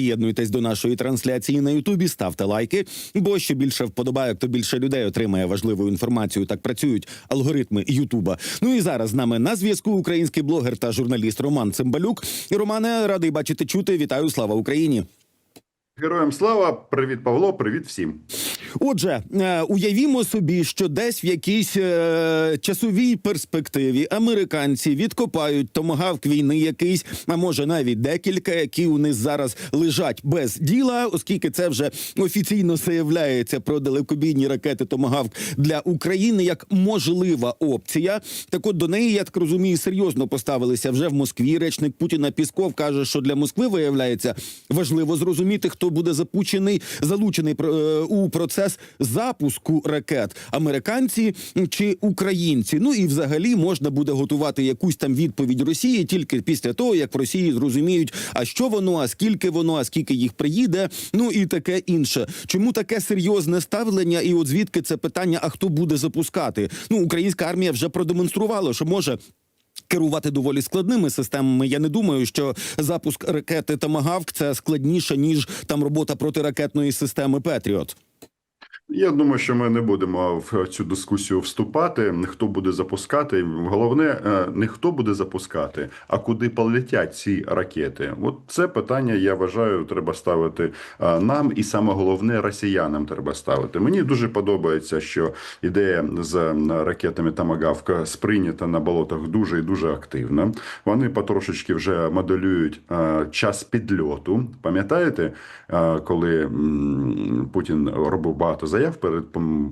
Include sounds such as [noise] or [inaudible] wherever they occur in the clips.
Приєднуйтесь до нашої трансляції на Ютубі, ставте лайки, бо що більше вподобайок, то більше людей отримає важливу інформацію. Так працюють алгоритми Ютуба. Ну і зараз з нами на зв'язку український блогер та журналіст Роман Цимбалюк. Романе, радий бачити чути. Вітаю, слава Україні. Героям слава, привіт, Павло, привіт всім. Отже, е, уявімо собі, що десь в якійсь е, часовій перспективі американці відкопають томагавк війни, якийсь, а може навіть декілька, які у них зараз лежать без діла, оскільки це вже офіційно заявляється про далекобійні ракети Томагавк для України як можлива опція. Так от до неї, я так розумію, серйозно поставилися вже в Москві. Речник Путіна Пісков каже, що для Москви виявляється важливо зрозуміти, хто буде запущений, залучений е, у процес запуску ракет американці чи українці. Ну і взагалі можна буде готувати якусь там відповідь Росії тільки після того, як в Росії зрозуміють, а що воно, а скільки воно, а скільки їх приїде. Ну і таке інше. Чому таке серйозне ставлення? І от звідки це питання? А хто буде запускати? Ну, українська армія вже продемонструвала, що може. Керувати доволі складними системами. Я не думаю, що запуск ракети Тамагавк це складніше ніж там робота протиракетної системи Петріот. Я думаю, що ми не будемо в цю дискусію вступати. Хто буде запускати? Головне, е, не хто буде запускати, а куди полетять ці ракети. От це питання, я вважаю, треба ставити е, нам, і саме головне росіянам треба ставити. Мені дуже подобається, що ідея з ракетами Тамагавка сприйнята на болотах дуже і дуже активно. Вони потрошечки вже моделюють е, час підльоту. Пам'ятаєте, коли Путін робив багато заяв перед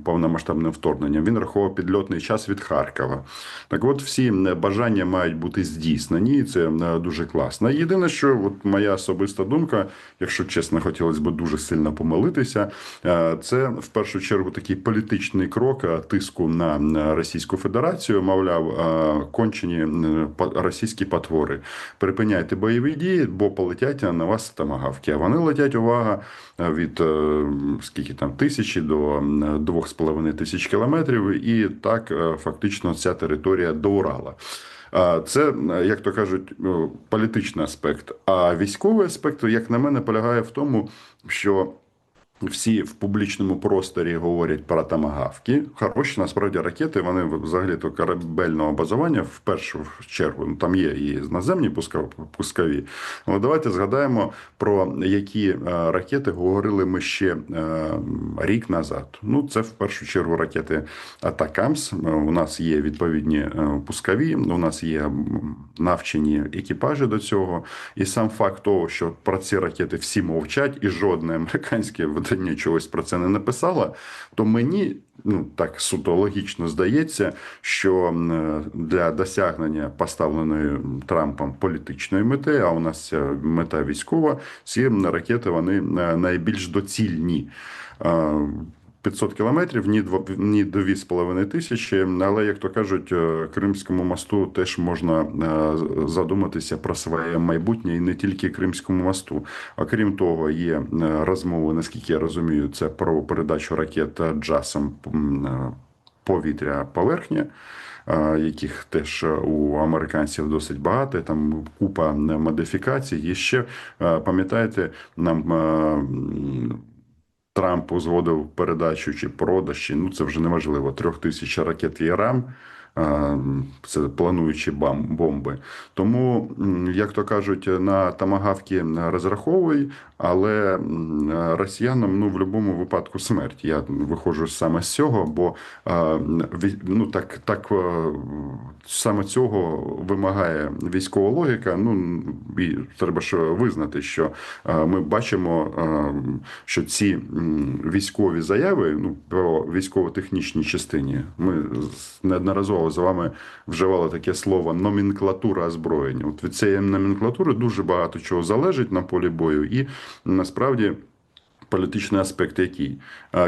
повномасштабним вторгненням, він рахував підльотний час від Харкова. Так от всі бажання мають бути здійснені, і це дуже класно. Єдине, що от моя особиста думка, якщо чесно, хотілося б дуже сильно помилитися, це в першу чергу такий політичний крок тиску на Російську Федерацію, мовляв, кончені російські потвори. Припиняйте бойові дії, бо полетять на вас тамагавки. А вони летять увага від скільки там тисячі до 2,5 тисяч кілометрів, і так фактично ця територія до Урала. Це, як то кажуть, політичний аспект. А військовий аспект, як на мене, полягає в тому, що всі в публічному просторі говорять про тамагавки. Хороші насправді ракети. Вони взагалі то корабельного базування в першу чергу. Ну, там є і наземні пускові. Але давайте згадаємо про які ракети говорили ми ще рік назад. Ну це в першу чергу ракети Атакамс. У нас є відповідні пускові. У нас є навчені екіпажі до цього. І сам факт того, що про ці ракети всі мовчать, і жодне американське видання чогось про це не написала, то мені ну так суто логічно здається, що для досягнення поставленої Трампом політичної мети, а у нас мета військова, ці ракети вони найбільш доцільні. 500 кілометрів, ні дво ні з половиною тисячі. Але як то кажуть, Кримському мосту теж можна задуматися про своє майбутнє і не тільки Кримському мосту. А крім того, є розмови, наскільки я розумію, це про передачу ракет джасом повітря поверхня. Яких теж у американців досить багато, там купа модифікацій. І ще пам'ятаєте, нам Трамп узгодив передачу чи продаж, чи ну це вже неважливо. Трьох тисяч ракет ЄРАМ. Це плануючі бомби. Тому, як то кажуть, на тамагавки розраховуй, але росіянам ну в будь-якому випадку смерть. Я виходжу саме з цього, бо ну так так саме цього вимагає військова логіка. Ну і треба ж визнати, що ми бачимо, що ці військові заяви ну про військово-технічній частині ми неодноразово з вами вживали таке слово номенклатура озброєння. От від цієї номенклатури дуже багато чого залежить на полі бою, і насправді. Політичний аспект, який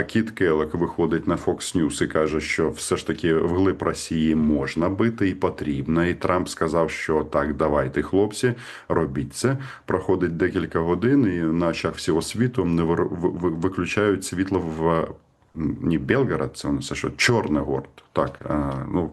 Кіт Келек виходить на Fox News і каже, що все ж таки вглиб Росії можна бити і потрібно. І Трамп сказав, що так, давайте, хлопці, робіть це. Проходить декілька годин, і на очах всього світу не виключають світло в не Белгород, це це що город. Так, ну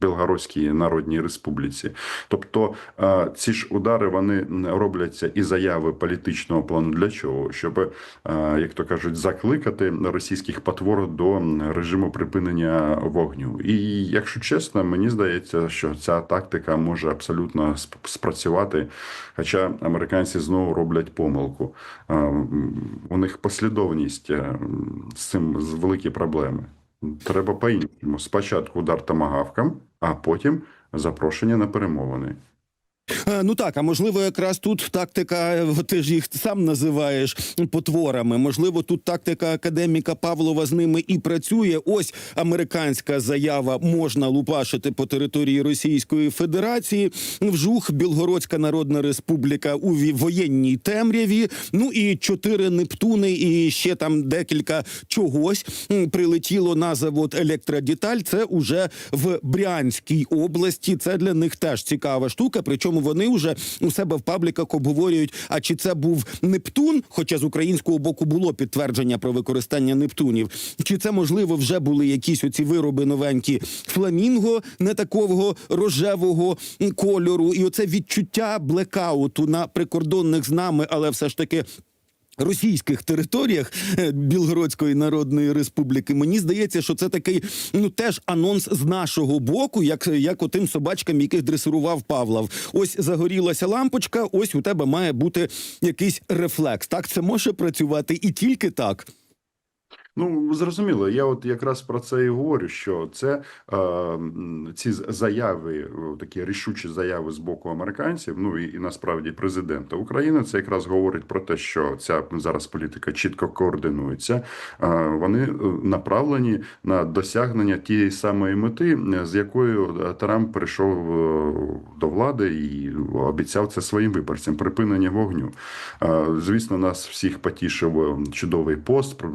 Білгородській Народній Республіці. Тобто е, ці ж удари вони робляться і заяви політичного плану для чого? Щоб, е, як то кажуть, закликати російських потвор до режиму припинення вогню. І якщо чесно, мені здається, що ця тактика може абсолютно сп- спрацювати. Хоча американці знову роблять помилку. Е, У них послідовність з цим з великі проблеми. Треба по-іншому. Спочатку удар томагавкам, а потім запрошення на перемовини. Е, Ну так, а можливо, якраз тут тактика, е, ти ж їх сам називаєш потворами. Можливо, тут тактика академіка Павлова з ними і працює. Ось американська заява можна лупашити по території Російської Федерації. Вжух Білгородська Народна Республіка у воєнній темряві. Ну і чотири Нептуни, і ще там декілька чогось прилетіло на завод Електродеталь. Це уже в Брянській області. Це для них теж цікава штука. Причому вони вже у себе в пабліках обговорюють, а чи це був Нептун, хоча з українського боку було підтвердження про використання Нептунів, чи це можливо вже були якісь оці вироби новенькі фламінго, не такого рожевого кольору, і оце відчуття блекауту на прикордонних з нами, але все ж таки. Російських територіях е, Білгородської Народної Республіки мені здається, що це такий ну теж анонс з нашого боку, як, як отим собачкам, яких дресирував Павлов. Ось загорілася лампочка. Ось у тебе має бути якийсь рефлекс. Так це може працювати і тільки так. Ну зрозуміло, я от якраз про це і говорю. Що це е, ці заяви, такі рішучі заяви з боку американців, ну і, і насправді президента України, це якраз говорить про те, що ця зараз політика чітко координується. Е, вони е, направлені на досягнення тієї самої мети, з якою е, Трамп прийшов е, до влади і обіцяв це своїм виборцям припинення вогню. Е, Звісно, нас всіх потішив чудовий пост е,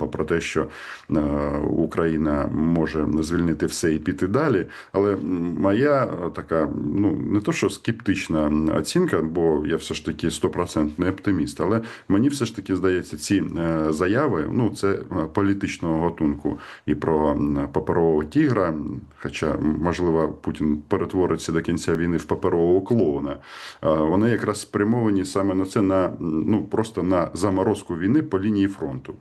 Трампа про те, що е, Україна може звільнити все і піти далі. Але моя е, така, ну не то що скептична оцінка, бо я все ж таки стопроцентний оптиміст, але мені все ж таки здається, ці е, заяви, ну це політичного готунку і про паперового тігра. Хоча, можливо, Путін перетвориться до кінця війни в паперового клоуна. Вони якраз спрямовані саме на це, на ну просто на заморозку війни по лінії фронту.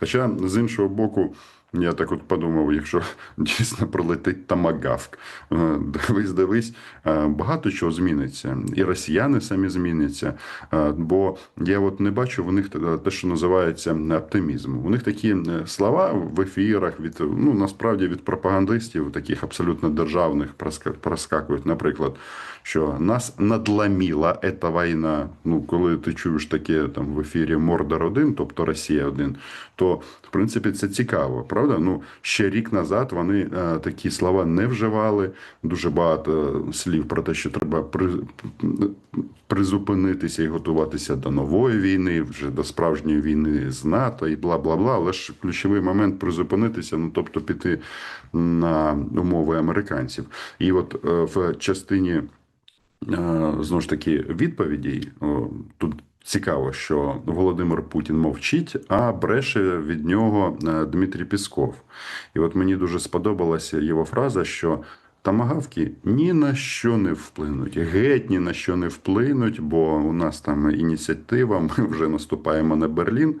Хоча з іншого боку. Я так от подумав, якщо [laughs] дійсно пролетить тамагавк, е, дивись, дивись, е, багато чого зміниться, і росіяни самі зміняться. е, Бо я от не бачу в них те- що називається оптимізм. У них такі слова в ефірах від ну насправді від пропагандистів, таких абсолютно державних, проскакують. Наприклад, що нас надломила ця війна. Ну, коли ти чуєш таке там в ефірі Мордор 1 тобто Росія 1 то в принципі це цікаво, правда? Ну ще рік назад вони е, такі слова не вживали. Дуже багато слів про те, що треба при, призупинитися і готуватися до нової війни, вже до справжньої війни з НАТО і бла бла бла. Але ж ключовий момент призупинитися, ну тобто піти на умови американців. І от е, в частині е, знову ж таки відповідей о, тут. Цікаво, що Володимир Путін мовчить, а бреше від нього е, Дмитрій Пісков. І от мені дуже сподобалася його фраза, що тамагавки ні на що не вплинуть, геть ні на що не вплинуть, бо у нас там ініціатива, ми вже наступаємо на Берлін.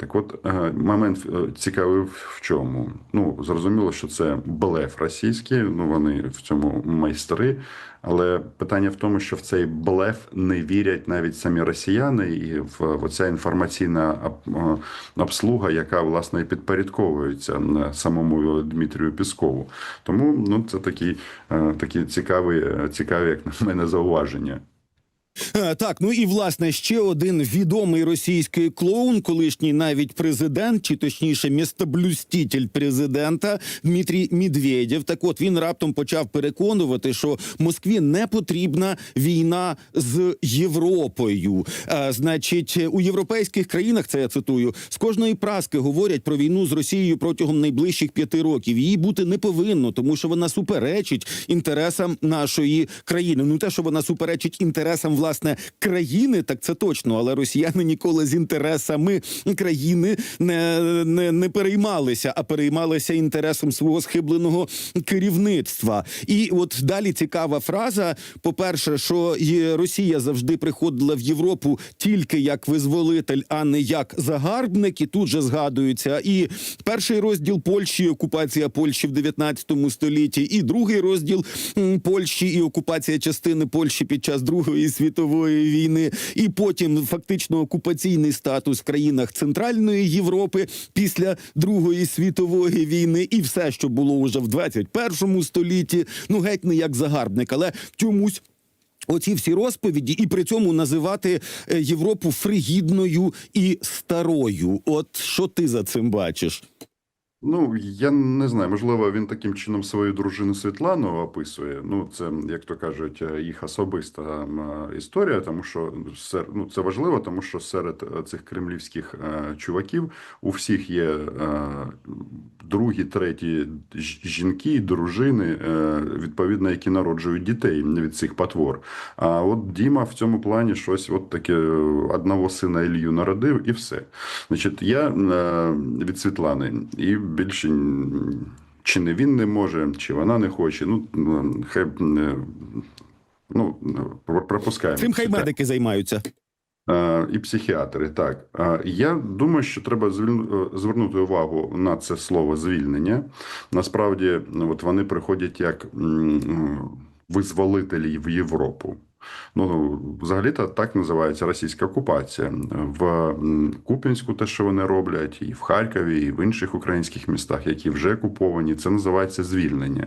Так от е, момент е, цікавий в чому? Ну, зрозуміло, що це блеф російський, ну вони в цьому майстри. Але питання в тому, що в цей блеф не вірять навіть самі росіяни, і в, оця інформаційна е, обслуга, яка власне підпорядковується самому Дмитрію Піскову. Тому ну це такі, такі цікаві, цікаві, як на мене, зауваження. Е, Так, ну і власне ще один відомий російський клоун, колишній навіть президент, чи точніше містоблюститель президента Дмитрій Медведєв. Так от він раптом почав переконувати, що Москві не потрібна війна з Європою. А, значить, у європейських країнах це я цитую з кожної праски говорять про війну з Росією протягом найближчих п'яти років. Її бути не повинно, тому що вона суперечить інтересам нашої країни. Ну те, що вона суперечить інтересам власне власне країни, так це точно, але росіяни ніколи з інтересами країни не, не, не переймалися, а переймалися інтересом свого схибленого керівництва. І от далі цікава фраза. По-перше, що є- Росія завжди приходила в Європу тільки як визволитель, а не як загарбник. І тут же згадується і перший розділ Польщі, окупація Польщі в 19 столітті, і другий розділ Польщі і окупація частини Польщі під час Другої світової війни, і потім фактично окупаційний статус в країнах Центральної Європи після Другої світової війни, і все, що було уже в 21 столітті, ну геть не як загарбник, але чомусь. Оці всі розповіді, і при цьому називати е, Європу фригідною і старою. От що ти за цим бачиш? Ну, я не знаю, можливо, він таким чином свою дружину Світлану описує. Ну, це, як то кажуть, е, їх особиста е, історія, тому що ну, це важливо, тому що серед е, цих кремлівських чуваків у всіх є другі, треті жінки, дружини, відповідно, які народжують дітей від цих потвор. А от Діма в цьому плані щось от таке одного сина Ілью народив, і все. Значить, я від Світлани і більше чи не він не може, чи вона не хоче. Ну хай е, ну пропускаємо. Цим хай медики займаються. Е, І психіатри, так. Е, Я думаю, що треба е, звернути увагу на це слово звільнення. Насправді, ну, от вони приходять як визволителі в Європу. Ну, взагалі-то так називається російська окупація. В Куп'янську те, що вони роблять, і в Харкові, і в інших українських містах, які вже окуповані, це називається звільнення.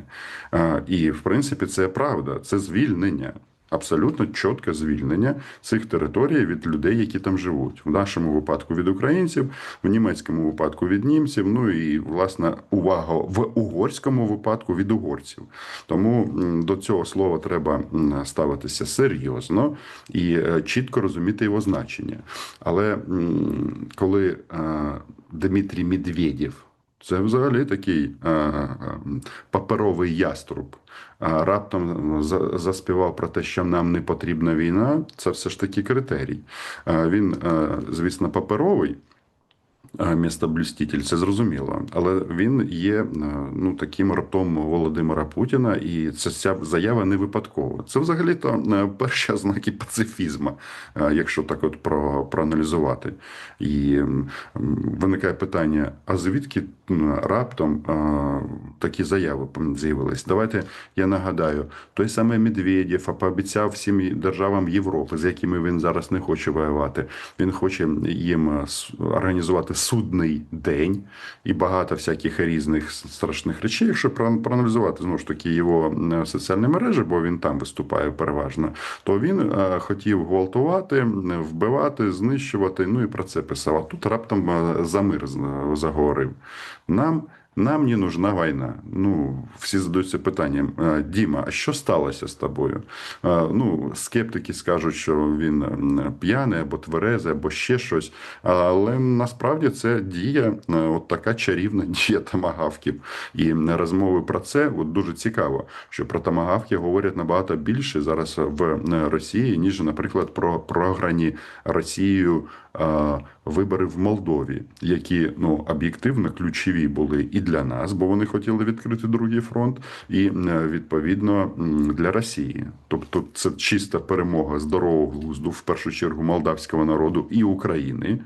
І, в принципі, це правда, це звільнення. Абсолютно чітке звільнення цих територій від людей, які там живуть. В нашому випадку від українців, в німецькому випадку від німців. Ну і власне увага в угорському випадку від угорців. Тому до цього слова треба ставитися серйозно і е, чітко розуміти його значення. Але коли е, Дмитрій Медведєв це взагалі такий е, е, паперовий яструб. А раптом за- заспівав про те, що нам не потрібна війна. Це все ж таки критерій. Е, Він, е, звісно, паперовий. Містоблюститель, це зрозуміло, але він є ну таким ртом Володимира Путіна, і це ця заява не випадкова. Це взагалі то перші ознаки пацифізму, якщо так от про, проаналізувати. І виникає питання: а звідки раптом такі заяви з'явились? Давайте я нагадаю, той самий Медведєв пообіцяв всім державам Європи, з якими він зараз не хоче воювати. Він хоче їм організувати судний день і багато всяких різних страшних речей. Якщо проаналізувати знову ж таки його соціальні мережі, бо він там виступає переважно, то він хотів гвалтувати, вбивати, знищувати. Ну і про це писав. А тут раптом за мир заговорив. Нам. Нам не нужна війна. Ну, всі задаються питанням: «Е, Діма, а що сталося з тобою? Ну, скептики скажуть, що він п'яний або тверезий, або ще щось. Але насправді це дія, от така чарівна дія томагавків. І розмови про це от дуже цікаво, що про томагавки говорять набагато більше зараз в е, Росії, ніж, наприклад, про програні Росією вибори в Молдові, які ну об'єктивно ключові були і для нас, бо вони хотіли відкрити другий фронт, і е, відповідно для Росії. Тобто, це чиста перемога здорового глузду, в першу чергу молдавського народу і України.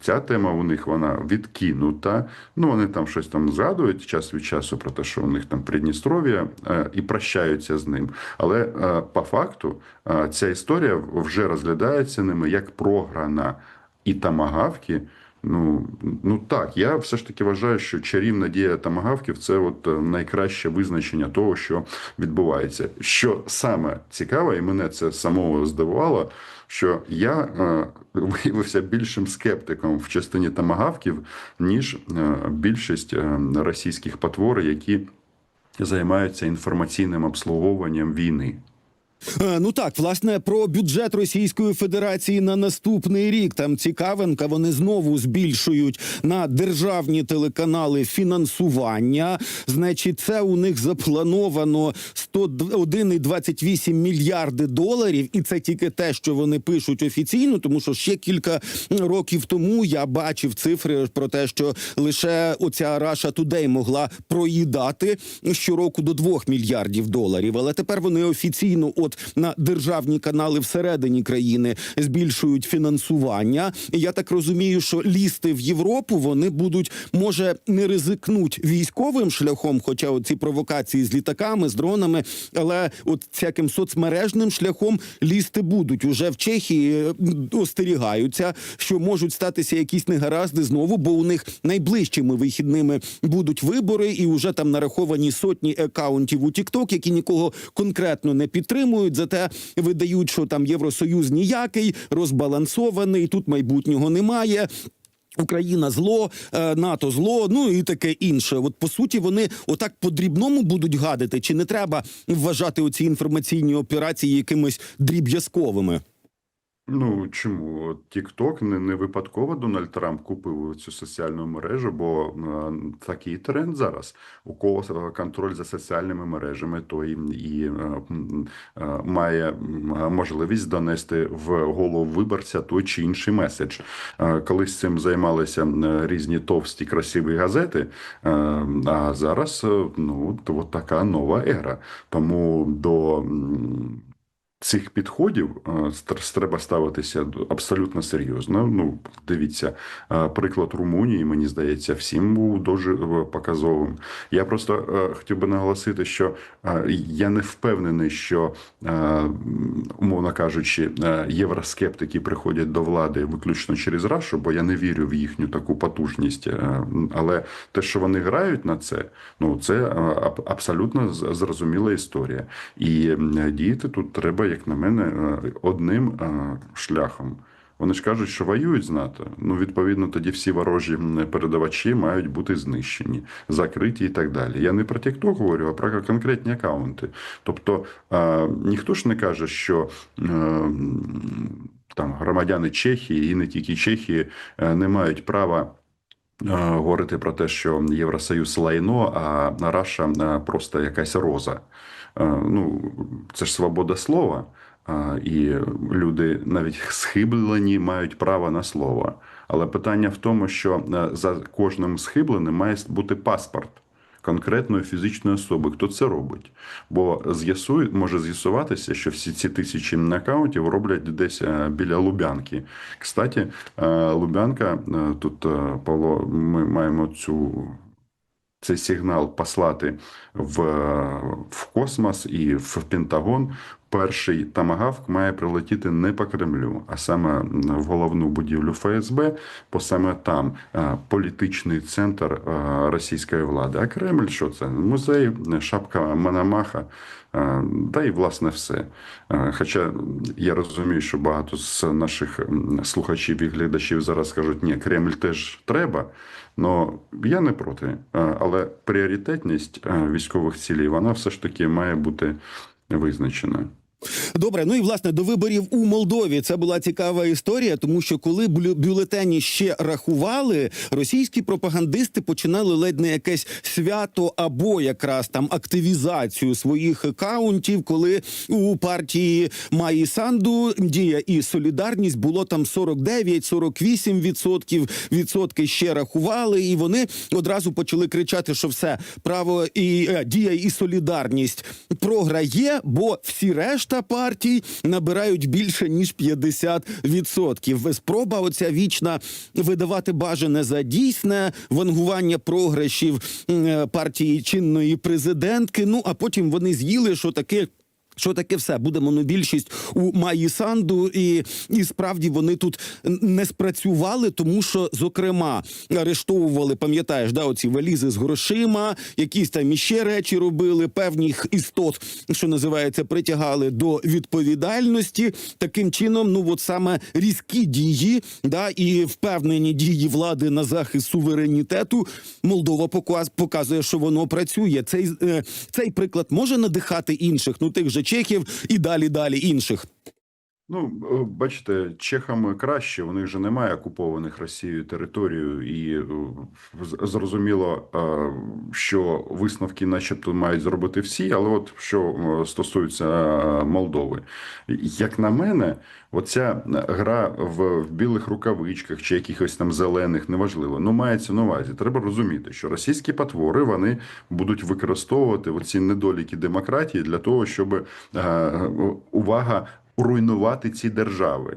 Ця тема у них вона відкинута. Ну вони там щось там згадують час від часу про те, що у них там Придністров'я е, і прощаються з ним. Але е, по факту ця історія вже розглядається ними як програна і тамагавки. Ну, ну так, я все ж таки вважаю, що чарівна дія тамагавків це от е, найкраще визначення того, що відбувається. Що саме цікаве, і мене це самого здивувало, що я е, виявився більшим скептиком в частині тамагавків, ніж е, більшість е, російських потвор, які займаються інформаційним обслуговуванням війни. Е, Ну так, власне, про бюджет Російської Федерації на наступний рік. Там цікавинка. Вони знову збільшують на державні телеканали фінансування. Значить, це у них заплановано 101,28 мільярди доларів, і це тільки те, що вони пишуть офіційно, тому що ще кілька років тому я бачив цифри про те, що лише оця Раша Тудей могла проїдати щороку до 2 мільярдів доларів. Але тепер вони офіційно, от на державні канали всередині країни, збільшують фінансування. Я так розумію, що лізти в Європу вони будуть, може, не ризикнуть військовим шляхом, хоча оці провокації з літаками, з дронами, але от всяким соцмережним шляхом лізти будуть. Уже в Чехії е, остерігаються, що можуть статися якісь негаразди знову, бо у них найближчими вихідними будуть вибори, і вже там нараховані сотні акаунтів у TikTok, які нікого конкретно не підтримують. Зате видають, що там Євросоюз ніякий, розбалансований, тут майбутнього немає. Україна зло, е, НАТО зло, ну і таке інше. От по суті, вони отак по дрібному будуть гадити, чи не треба вважати оці інформаційні операції якимись дріб'язковими? Ну чому От TikTok не, не випадково Дональд Трамп купив цю соціальну мережу, бо е, такий тренд зараз. У кого е, контроль за соціальними мережами, той і е, е, має м, можливість донести в голову виборця той чи інший меседж. Е, Колись цим займалися е, різні товсті красиві газети, е, а зараз е, ну от така нова ера. Тому до. м, цих підходів е, треба ставитися абсолютно серйозно. Ну, дивіться, е, приклад Румунії, мені здається, всім був дуже е, показовим. Я просто хотів би наголосити, що я не впевнений, що, умовно кажучи, євроскептики приходять до влади виключно через Рашу, бо я не вірю в їхню таку потужність. Але те, що вони грають на це, ну це абсолютно зрозуміла історія. І діяти тут треба, як на мене, е, одним е, шляхом. Вони ж кажуть, що воюють з НАТО. Ну, відповідно, тоді всі ворожі передавачі мають бути знищені, закриті і так далі. Я не про TikTok говорю, а про конкретні акаунти. Тобто е, ніхто ж не каже, що там громадяни Чехії і не тільки Чехії не мають права. Е, Говорити про те, що Євросоюз лайно, а Раша е, просто якась роза. Е, Ну, це ж свобода слова, і люди навіть схиблені мають право на слово. Але питання в тому, що за кожним схибленим має бути паспорт конкретної фізичної особи, хто це робить. Бо з'ясує, може з'ясуватися, що всі ці тисячі акаунтів роблять десь е, біля Лубянки. Кстати, е, Лубянка е, тут Павло, ми маємо цю. Цей сигнал послати в, в космос і в Пентагон. Перший тамагавк має прилетіти не по Кремлю, а саме в головну будівлю ФСБ, бо саме там е, політичний центр е, російської влади. А Кремль що це? Музей, шапка Мономаха, е, та й власне все. Хоча я розумію, що багато з наших слухачів і глядачів зараз кажуть, ні, Кремль теж треба. Ну я не проти, Е, але пріоритетність е, військових цілей вона все ж таки має бути визначена. Добре, ну і власне до виборів у Молдові це була цікава історія, тому що коли бюлетені ще рахували, російські пропагандисти починали ледь не якесь свято або якраз там активізацію своїх акаунтів, коли у партії Маї Санду дія і солідарність було там 49-48 відсотків. Відсотки ще рахували, і вони одразу почали кричати, що все право і е, дія і солідарність програє, бо всі решта партій набирають більше ніж 50%. Спроба оця вічна видавати бажане за дійсне вангування програшів е, партії чинної президентки. Ну а потім вони з'їли, що таке. Що таке все буде монобільшість у Маї Санду, і, і справді вони тут не спрацювали, тому що зокрема арештовували, пам'ятаєш, да, оці валізи з грошима, якісь там іще речі робили, певних істот, що називається, притягали до відповідальності. Таким чином, ну от саме різкі дії, да, і впевнені дії влади на захист суверенітету. Молдова показ- показує, що воно працює. Цей, е, цей приклад може надихати інших, ну тих же чехів і далі далі інших. Ну, е, бачите, чехам краще, у них же немає окупованих Росією територію, і е, зрозуміло, е, що висновки, начебто, мають зробити всі. Але от що стосується Молдови, як на мене, оця гра в, в білих рукавичках чи якихось там зелених, неважливо, ну мається на увазі. Треба розуміти, що російські потвори вони будуть використовувати оці недоліки демократії для того, щоб увага руйнувати ці держави.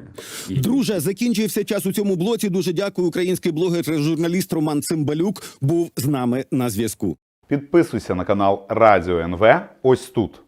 Друже, закінчився час у цьому блоці. Дуже дякую. Український блогер, журналіст Роман Цимбалюк був з нами на зв'язку. Підписуйся на канал Радіо НВ ось тут.